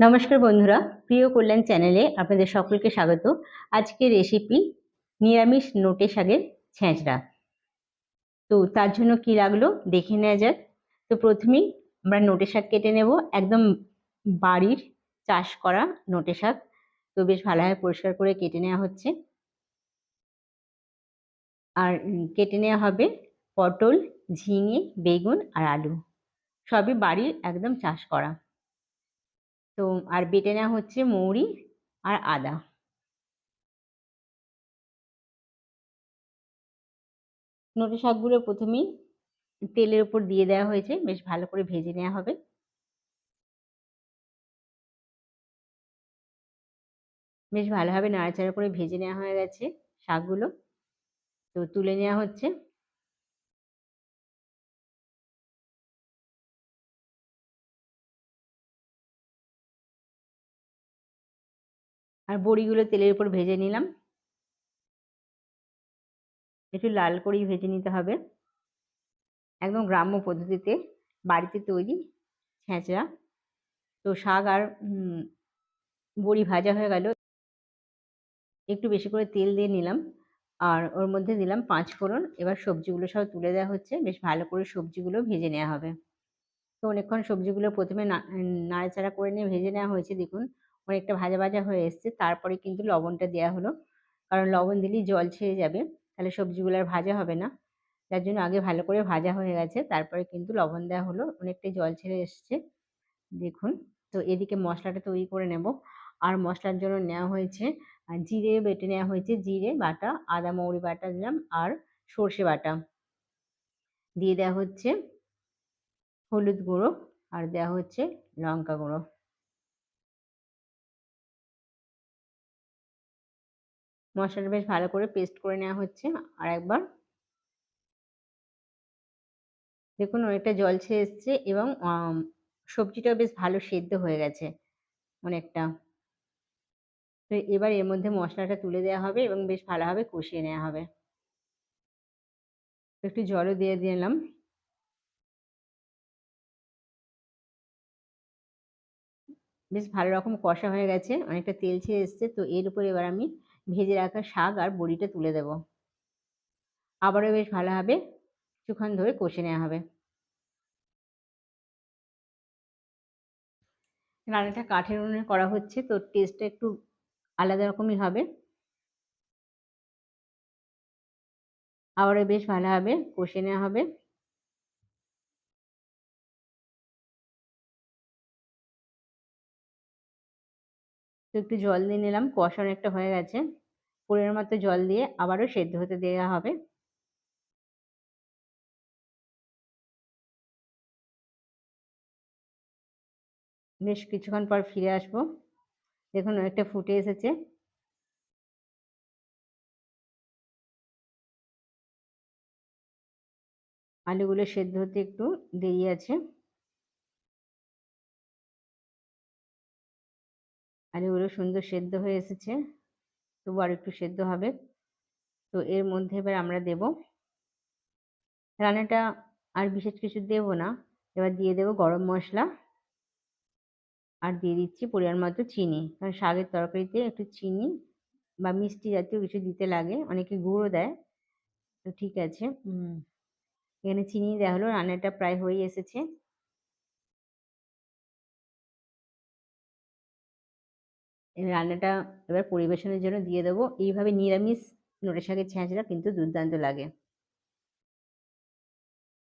নমস্কার বন্ধুরা, প্রিয় কল্যাণ চ্যানেলে আপনাদের সকলকে স্বাগত। আজকের রেসিপি নিরামিষ নোটে শাকের ছেঁচড়া। তো তার জন্য কি লাগল দেখে নেওয়া যাক। তো প্রথমেই আমরা নোটে শাক কেটে নেব, একদম বাড়ির চাষ করা নোটে শাক। তো বেশ ভালোভাবে পরিষ্কার করে কেটে নেওয়া হচ্ছে। আর কেটে নেওয়া হবে পটল, ঝিঙে, বেগুন আর আলু। সবই বাড়ির একদম চাষ করা। তো আর বেটে নেওয়া হচ্ছে মৌরি আর আদা। নোটে শাকগুলো প্রথমেই তেলের উপর দিয়ে দেওয়া হয়েছে, বেশ ভালো করে ভেজে নেওয়া হবে। বেশ ভালোভাবে নাড়াচাড়া করে ভেজে নেওয়া হয়ে গেছে শাকগুলো। তো তুলে নেওয়া হচ্ছে। আর বড়িগুলো তেলের উপর ভেজে নিলাম। একটু লাল করেই ভেজে নিতে হবে। একদম গ্রাম্য পদ্ধতিতে বাড়িতে তৈরি ছেঁচড়া। তো শাক আর বড়ি ভাজা হয়ে গেল। একটু বেশি করে তেল দিয়ে নিলাম। আর ওর মধ্যে দিলাম পাঁচ ফোড়ন। এবার সবজিগুলো সব তুলে দেওয়া হচ্ছে। বেশ ভালো করে সবজিগুলো ভেজে নেওয়া হবে। তো অনেকক্ষণ সবজিগুলো প্রথমে নাড়াচাড়া করে নিয়ে ভেজে নেওয়া হয়েছে। দেখুন অনেকটা ভাজা ভাজা হয়ে এসছে। তারপরে কিন্তু লবণটা দেওয়া হলো। কারণ লবণ দিলেই জল ছেড়ে যাবে। তাহলে সবজিগুলো আর ভাজা হবে না। যার জন্য আগে ভালো করে ভাজা হয়ে গেছে। তারপরে কিন্তু লবণ দেওয়া হলো। অনেকটাই জল ছেড়ে এসছে। দেখুন। তো এদিকে মশলাটা তৈরি করে নেব। আর মশলার জন্য নেওয়া হয়েছে জিরে বেটে নেওয়া হয়েছে। জিরে, বাটা, আদা, মৌরি বাটা দিলাম। আর সর্ষে বাটা। দিয়ে দেওয়া হচ্ছে হলুদ গুঁড়ো। আর দেওয়া হচ্ছে লঙ্কা গুঁড়ো। মশলাটা বেশ ভালো করে পেস্ট করে নেওয়া হচ্ছে। আর একবার দেখুন অনেকটা জল ছেড়ে এসছে এবং সবজিটাও বেশ ভালো সেদ্ধ হয়ে গেছে অনেকটা। তো এবার এর মধ্যে মশলাটা তুলে দেওয়া হবে এবং বেশ ভালোভাবে কষিয়ে নেওয়া হবে। একটু জলও দিয়ে দিলাম। বেশ ভালো রকম কষা হয়ে গেছে, অনেকটা তেল ছেড়ে এসছে। তো এর উপর এবার আমি ভেজে রাখা শাক আর বড়িটা তুলে দেব। আবারও বেশ ভালোভাবে কিছুক্ষণ ধরে কষে নেওয়া হবে। রান্নাটা কাঠের উনুনে করা হচ্ছে, তো টেস্টটা একটু আলাদা রকমই হবে। আবারও বেশ ভালোভাবে কষে নেওয়া হবে। তো একটু জল দিয়ে নিলাম কষা অনেকটা হয়ে গেছে। পরিমাণ মতো জল দিয়ে আবারও সেদ্ধ হতে দেওয়া হবে। বেশ কিছুক্ষণ পর ফিরে আসব। দেখুন অনেকটা ফুটে এসেছে। আলুগুলো সেদ্ধ হতে একটু দেরি আছে। আলুগুলো সুন্দর সেদ্ধ হয়ে এসেছে। তবু আর একটু সেদ্ধ হবে। তো এর মধ্যে এবার আমরা দেব রান্নাটা আর বিশেষ কিছু দেব না। এবার দিয়ে দেব গরম মশলা আর দিয়ে দিচ্ছি পরিমাণ মতো চিনি। কারণ শাকের তরকারিতে একটু চিনি বা মিষ্টি জাতীয় কিছু দিতে লাগে, অনেকে গুঁড়ো দেয়। তো ঠিক আছে এখানে চিনি দেওয়া হলো, রান্নাটা প্রায় হয়ে এসেছে। রান্নাটা এবার পরিবেশনের জন্য দিয়ে দেবো। এইভাবে নিরামিষ নোটের শাকের ছ্যাঁচড়া কিন্তু দুর্দান্ত লাগে।